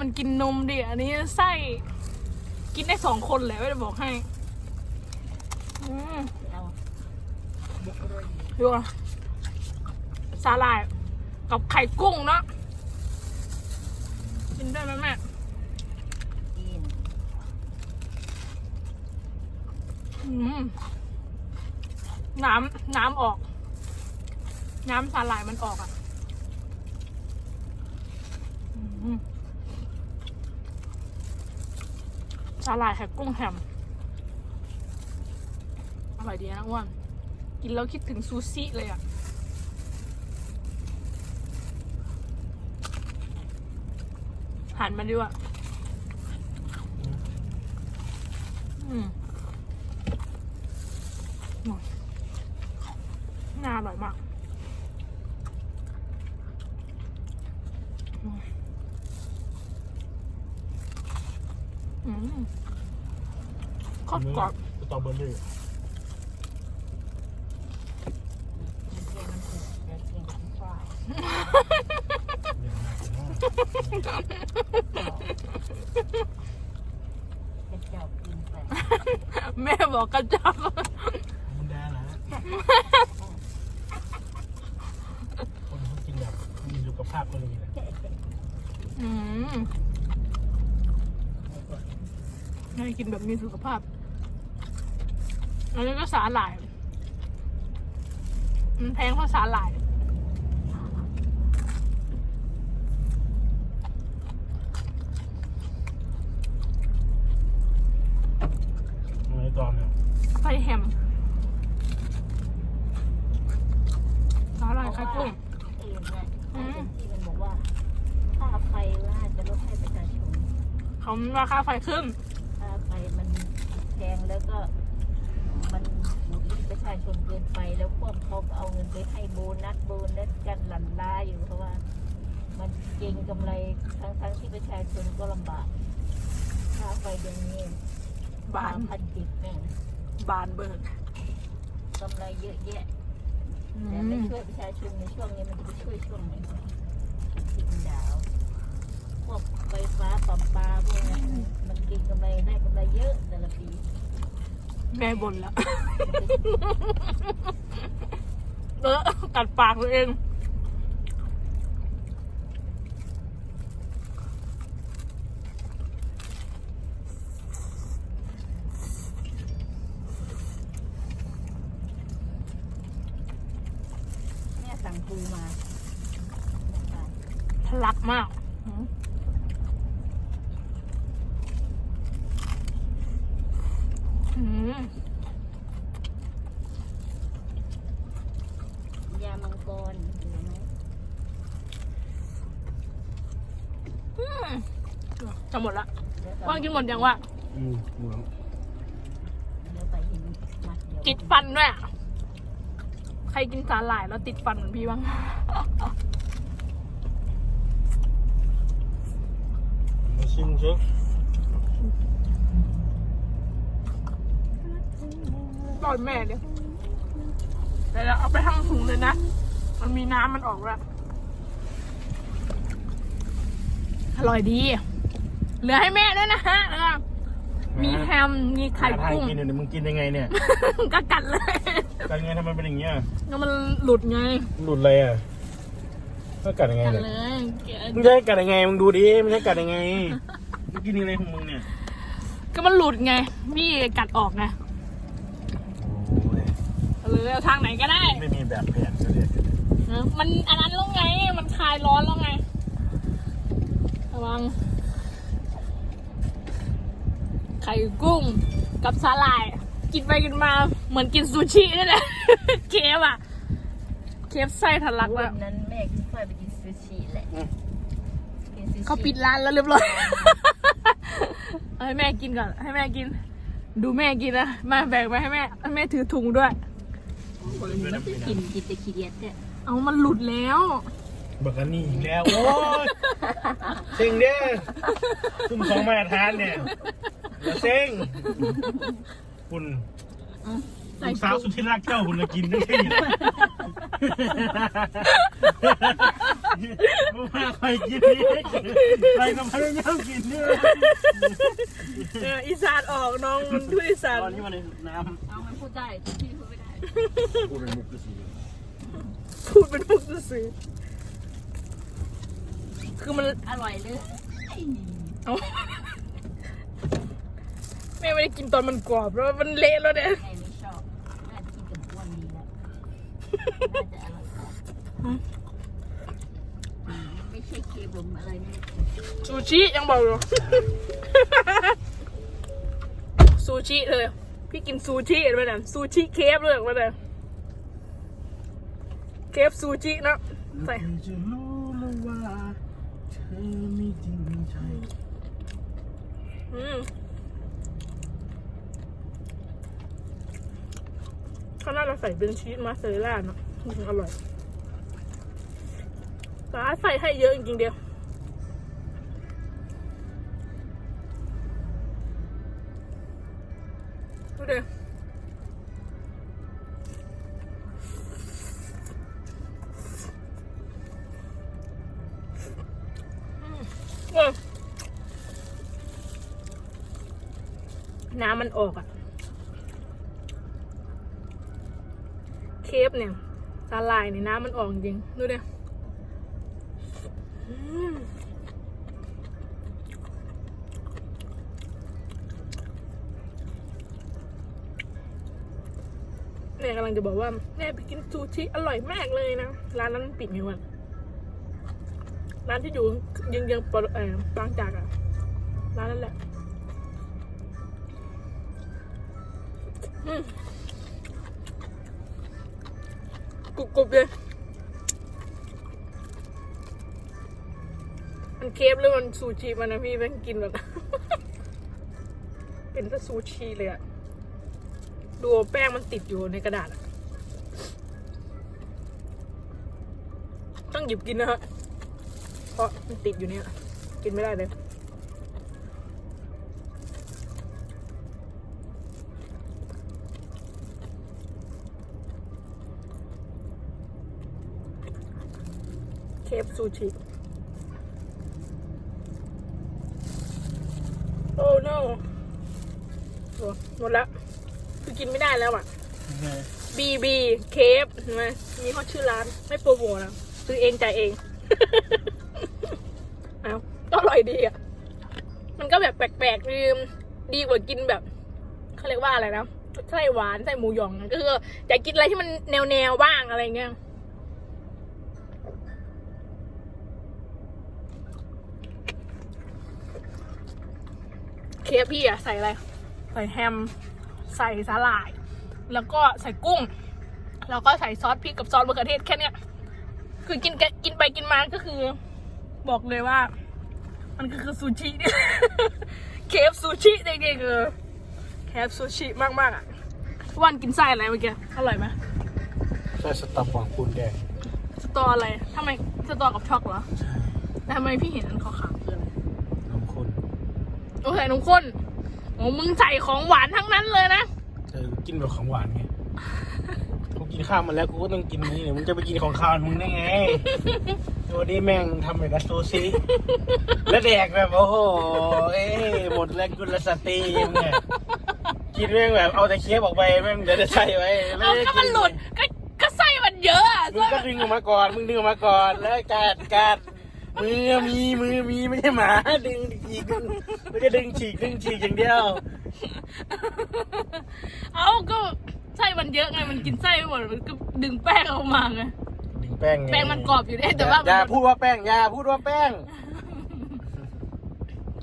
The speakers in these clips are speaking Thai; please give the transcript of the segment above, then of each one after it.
มันกินนมดิอันนี้ไส้กินได้สองคนแหละไม่ได้บอกให้อืมเอาบุกเลยดูอะสาหร่ายกับไข่กุ้งเนาะกินได้ไหมแม่กินอืมน้ำน้ำออก น้ำสาหร่ายมันออกอะอืม สาหร่ายไข่กุ้งแฮมอร่อยดีนะอ้วน กินแล้วคิดถึงซูชิเลยอะ หันมาดีว่ะอืมน่าอร่อยมาก อืมโคตรกรอบสตรอเบอร์รี่มันเกลียมันถูกแต่เกลียมันฝ้ายเนี่ยน่ากินมากเป็นเจ้ากินไปแม่บอกกระจับมันแดงนะคนเขากินแบบมีสุขภาพก็ดีนะอืม ให้กินแบบมีสุขภาพ อันนี้ก็สาหร่าย มันแพงเพราะสาหร่ายในตอนเนี่ยไส้แฮม สาหร่ายไข่กุ้ง เองเนี่ยอืม ที่มันบอกว่าค่าไฟว่าจะลดให้ประชาชนเขาราคาไฟขึ้น ค่าไฟมันแพงแล้วก็มันบุกประชาชนเกินไปแล้วพวกเขาก็เอาเงินไปให้โบนัสโบนัสกันหลั่นล้าอยู่เพราะว่า มันเก่งกำไรทั้งทั้งๆที่ประชาชนก็ลำบากค่าไฟเดือนนี้บานพันจิตแม่งบานเบิกกำไรเยอะแยะอืแต่ไม่มช่วยประชาชนในช่วงนี้มันจะไปช่วยช่วงไหนติดดาวพวกไฟฟ้าปรับปลาพวกนี้มันกินกำ ไรได้กำไรเยอะแต่ละปีแม่บ่นแล้วเออกัดปากตัวเอง แม่สั่งปูมาทะลักมากอืมอืม ยา มังกรเหลือไหมอืมจะหมดละเดี๋ยวว่างกินหมดยังวะอืมเหมืองเดี๋ยวไปเห็นมัดเดียวติดฟันด้วยอะใครกินสาหร่ายแล้วติดฟันเหมือนพี่บ้างมาชิมเช็คตอนแม่เนี่ย แต่เราเอาไปทั้งถุงเลยนะ มันมีน้ำมันออกแล้ว อร่อยดี เหลือให้แม่ด้วยนะฮะเออมีแฮม มีไข่หาทางกุ้ง กินเนี่ยมึงกินยังไงเนี่ย ก็กัดเลย กัดยังไงทำไมเป็นอย่างเงี้ยก็มันหลุดไง หลุดเลยอะก็กัดยังไงกัดเนี่ยเลยแกะมึงจะให้กัดยังไงมึงดูดิมึงจะให้กัดยังไงมึงกินอะไรของมึงเนี่ย ก็มันหลุดไง พี่กัดออกไงโอ้ยหรือเอาทางไหนก็ได้ไม่มีแบบแผนก็เลยเออมันอันนั้นแล้วไง มันคลายร้อนแล้วไง ระวัง ไข่กุ้งกับสาหร่าย กินไปกินมาเหมือนกินซูชินี่แหละ เคฟอะเคฟไส้ทะลักวัแล้ว นนั้นแม่ขึ้นไปไปกินซูชิแหละกินซูชิเขาปิดร้านแล้วเรียบร้อย เอาให้แม่กินก่อน ให้แม่กิน ดูแม่กินนะ มาแบ่งไปให้แม่ให้แม่ถือถุงด้วย มันกินกินแต่ขี้เกียจเนี่ยเอามันหลุดแล้วบักอันนี่อีกแล้วโอ้ยเซ็งเด้อคุ้มสองมาตรฐานเนี่ยอย่าเซ็งคุณลูกสาวสุดที่รักเจ้าคุณละกินได้แค่นี้มึงมาใครกินนี่ใครก็พยายามกินเนี่ยเอออีสานออกน้องมันพูดอีสานตอนนี้มันในน้เอามันพูดได้แต่พี่พูดไม่ได้ำกูเป็นมุกกระสีพูดเป็นพวกซื้อคือมันอร่อยเลยเอาแม่ไม่ได้กินตอนมันกรอบเพราะว่ามันเละแล้วเนี่ย แม่ไม่ชอบน่าจะกินกับพวกนี้แหละน่าจะอร่อยกว่าอื มไม่ใช่เคบมอะไรนี่ซูชิยังบอกอยู่ ซูชิเลย พี่กินซูชิด้วยนะซูชิเคฟเลยมาเลยเคฟซูชินะใส่จะรู้แล้วว่าเธอไม่จริงใจอืมเขาน่าจะใส่เป็นชีสมาเซอร์ล่าเนาะถึงอร่อย ร้านใส่ให้เยอะจริงๆเดียว ดูดิอืมเออน้ำมันออกอะเคฟเนี่ยละลายในน้ำมันออกจริง ดูดิอืม แม่กำลังจะบอกว่าแม่ไปกินซูชิอร่อยมากเลยนะ ร้านนั้นปิดไงวะร้านที่อยู่ยังยังปรเออบางจากอะร้านนั้นแหละกรุบกรุบเลย เคฟหรือมันซูชิมันนะพี่แม่งกินแบบ เป็นซูชิเลยอะดูแป้งมันติดอยู่ในกระดาษอะต้องหยิบกินนะฮะเพราะมันติดอยู่เนี่ย กินไม่ได้เลยเคฟซูชิ อ้ no โอ้หมดแล้วคือกินไม่ได้แล้วอะ บีบีเคฟเห็นไหมนี่เขาชื่อร้าน ไม่โปรโมทนะซื้อเองจ่ายเอง เอาก็อร่อยดีอะ มันก็แบบแปลกๆดีดีกว่ากินแบบเขาเรียกว่าอะไรนะไส้หวานไส้หมูหยองอะก็คืออยากกินอะไรที่มันแนวๆบ้างอะไรเงี้ย เคฟพี่อะใส่อะไร ใส่แฮม ใส่สาหร่าย แล้วก็ใส่กุ้ง แล้วก็ใส่ซอสพริกกับซอสมะเขือเทศแค่เนี้ย คือกินแกกินไปกินมาก็คือ บอกเลยว่า มันก็คือซูชิเนี่ยเคฟซูชิจริงๆคือเคฟซูชิมากๆอะวันกินไส้อะไรเมื่อกี้อร่อยไหมใช่สตับหวังปูนแดงสตออะไรทำไมสตอกับช็อกเหรอแต่ทำไมพี่เห็นอันขาวๆคืออะไร น้ำข้น โอเคนมข้นโอ้มึงใส่ของหวานทั้งนั้นเลยนะเออกินแบบของหวานไงกูกินข้าวมาแล้วกูก็ต้องกินนี่เนี่ยมึงจะไปกินของข้าวมึงได้ไงดูดิแม่งทำแบบกับซูชิแล้วแดกแบบโอ้โหเอ้ยหมดแรงกุลสตรีมึงเนี่ยกินแม่งแบบเอาแต่เคี้ยวออกไปแม่งเดี๋ยวจะใส่ไว้ไม่เอาได้ก็กิมันหลุดก็ก็ไส้มันเยอะอะมึงก็ดึงออกมาก่อนมึงดึงออกมาก่อนแล้วกัดกัด มือมีมือมีไม่ใช่หมาดึงฉีกดึงไม่ใช่ดึงฉีกดึงฉีกอย่างเดียว เอาก็ไส้มันเยอะไงมันกินไส้ไม่หมดมันก็ดึงแป้งออกมาไงดึงแป้งไงแป้งมันกรอบอยู่เนี่ยแต่ว่าอย่ามันพูดว่าแป้งอย่าพูดว่าแป้ง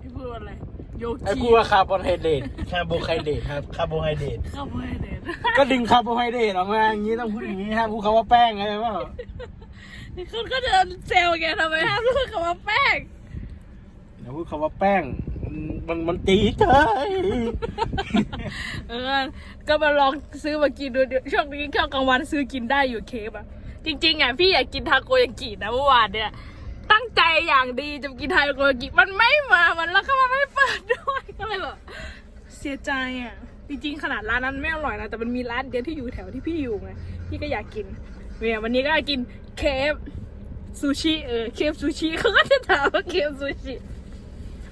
พี่พูดว่าอะไรโยไอ้คีพูดว่าคาร์บอนไฮเดรตคาร์โบไฮเดรตครับคาร์โบไฮเดรตเข้าไปเด็ดก็ดึงคาร์โบไฮเดรตออกมาอย่างนี้ต้องพูดอย่างนี้ห้ามพูดคำว่าแป้งไงเปล่านี่ คุณก็เดินเซลแกทำไมห้ามพูดคำว่าแป้งอย่าพูดคำว่าแป้ง มันมันมันตีเฉยเออก็มาลองซื้อมากินดูเดี๋ยวช่วงนี้ข้าวกลางวันซื้อกินได้อยู่เคฟอะจริงๆอะพี่อยากกินทาโกยากินะเมื่อวานเนี่ย ตั้งใจอย่างดีจะกินทาโกยากิมันไม่มามันแล้วก็มันไม่เปิดด้วยก็เลยแบบเสียใจอะจริงๆขนาดร้านนั้นไม่อร่อยนะแต่มันมีร้านเดียวที่อยู่แถวที่พี่อยู่ไงพี่ก็อยากกิน เนี่ยวันนี้ก็กินเคฟซูชิเออเคฟซูชิเขาก็จะถามว่าเคฟซูชิ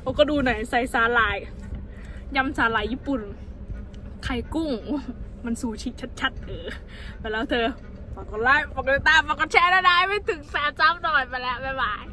เขาก็ดูหน่อยใส่สาลัายยำซาลัายญี่ปุ่น ไข่กุ้ง มันซูชิชัดๆเออไปแล้วเธอฝากกดไลค์ฝากกดตามฝากกดแชร์นะได้ไม่ถึงแสนจ้ำหน่อยไปแล้ว บ๊ายบาย